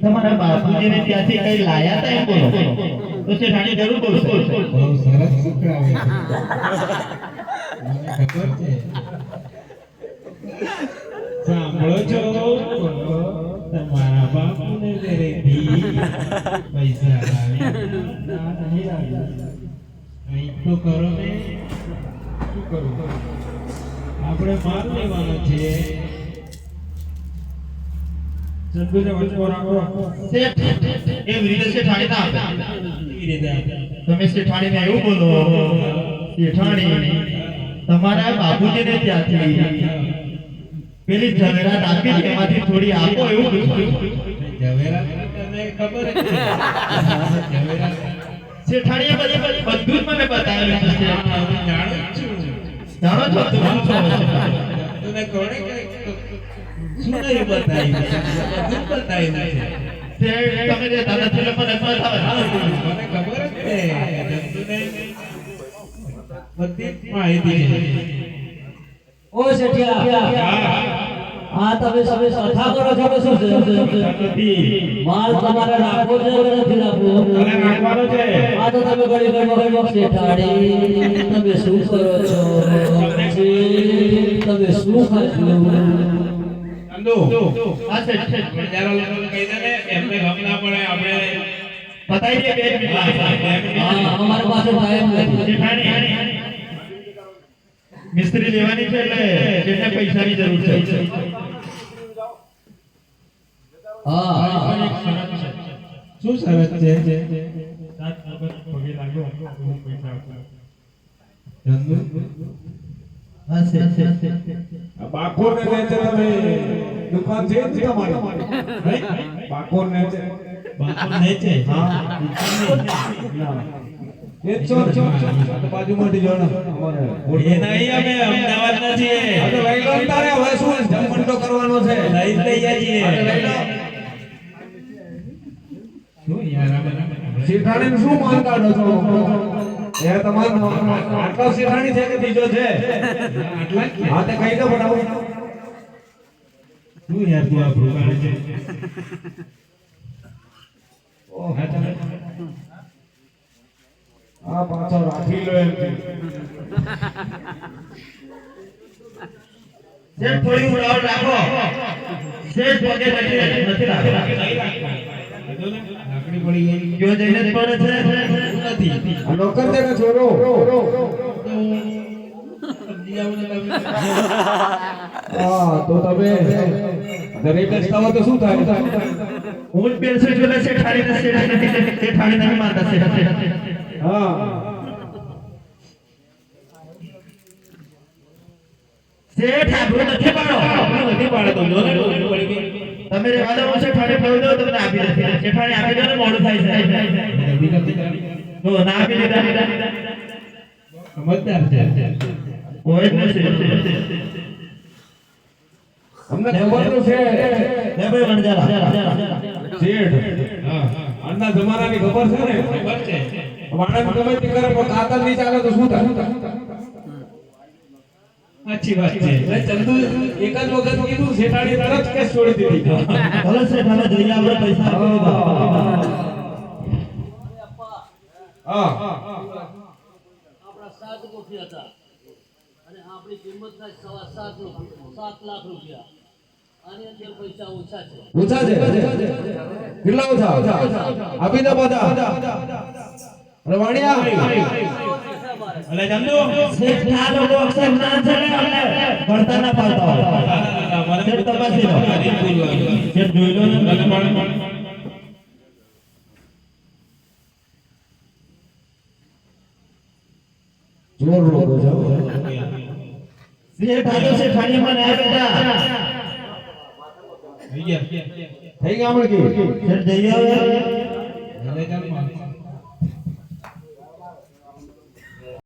તમારે બાપુજીને ત્યાંથી કઈ લાયા હતા એમ બોલો. તો શેઠાણી જરૂર બોલશે સાંભળો છો તમારા બાપુને ઘરેથી પૈસા કરો ને શું આપણે માર લેવાનો છે. ચંદુને વચમાં રાખો. શેઠ એવી રીતે શેઠાણી ના આપે. કેવી રીતે તમે શેઠાણીને એવું બોલો શેઠાણી તમારા બાપુજીને ત્યાંથી પેલી ઝવેરાત આપી છે, એમાંથી થોડી આપો એવું પૂછ્યું. ઝવેરાત તને ખબર જ છે. ઝવેરાત શેઠાણીએ બધી બધી બધું જ મને બતાવ્યું છે. જાણું છું. જાણો છો તમે શું છો તને કોણે કઈ- શું નહીં બતાવ્યું છે? બધું જ બતાવ્યું છે શેઠ, તમે જે દાદા છો એટલે મને બતાવે. મને ખબર જ છે જંતુને બધી જ માહિતી છે ઓ શેઠિયા આ તમે તમે કથા કરો છો કે શું છે માલ તમારે રાખવો છે કે નથી રાખવો મને રાખવાનો છે આ તો તમે ઘડી ઘડી ઘડી શેઠાડી તમે શું કરો છો મિસ્ત્રી લેવાની છે એટલે શેઠને પૈસાની જરૂર છે. હા હા. શું શરત છે? હા, શેઠ, શેઠ, શેઠ. બાકોર ને વેચે તમે દુકાન છે જ તમારી. બાકોર ને વેચે બાપુ ને છે હા. એ ચો ચો ચો ચો બાજુમાંથી જોડો અમારે એ નહીં અમે અમદાવાદ ના છીએ. આ લઈ લો તારે. હવે શું કરવાનો છે. લઈ લઈ લો. શું યાર શું માન કાઢો છો? એ તમારો? આટલો છે કે બીજો છે? હા તે કહી દો ફટાફટ. શું યાર તું આ ભૂગાડે છે? ઓહ, આ પાછો રાખી લો એમ. કે. થોડી ઉડાવટ રાખો શેઠ પગે નથી નથી રાખતા. લાકડી પડી ગઈ જો જઈને જ પડે છે નથી આ નોકર છોરો હા તો તમે તો શું થાય? હું જ બેસું છું એટલે શેઠાણીને શેઠ નથી શેઠાણી નહીં માનતા શેઠ શેઠ. હા. શેઠ આબરૂ નથી પાડો. નથી પાડે તો જો ને. તમે રહેવા દો હું શેઠાણી ફેરવી દઉં તમને આપી દે ફાડે આપી દો ને મોડું થાય છે. તો ના આપી દીધા. સમજદાર છે. જ નથી અમને ખબર છે. લે ભાઈ વણજારા શેઠ. હા. આજના જમાનાની ખબર છે ને? ખબર છે. ગમે તે કરે પણ કાતર નહીં ચાલે તો શું થાય? સાચી વાત છે. એટલે ચંદુ એક જ વખત કીધું શેઠાણી તરત કેસ છોડી દીધી. ભલે શેઠ હવે જઈએ આપણે પૈસા આપી. હા. આપણા સાત કોઠી હતા. અને આપણી કિંમત થાય સવા સાત સાત લાખ રૂપિયા. આની અંદર પૈસા ઓછા છે. ઓછા છે? કેટલા ઓછા? આપી દો બધા. અરે વાણિયા અલે ચંદુ શેઠ આ લોકો અક્ષર ના છે ને અમને ભણતા ના પાડતા હોય શેઠ તપાસી લો શેઠ જોઈ લો ને જોર લોકો જાઓ શેઠ આ તો શેઠાણીમાં ના બેટા થઈ ગયા થઈ ગયા આપણે કે શેઠ જઈએ હવે અલે ચાલમાં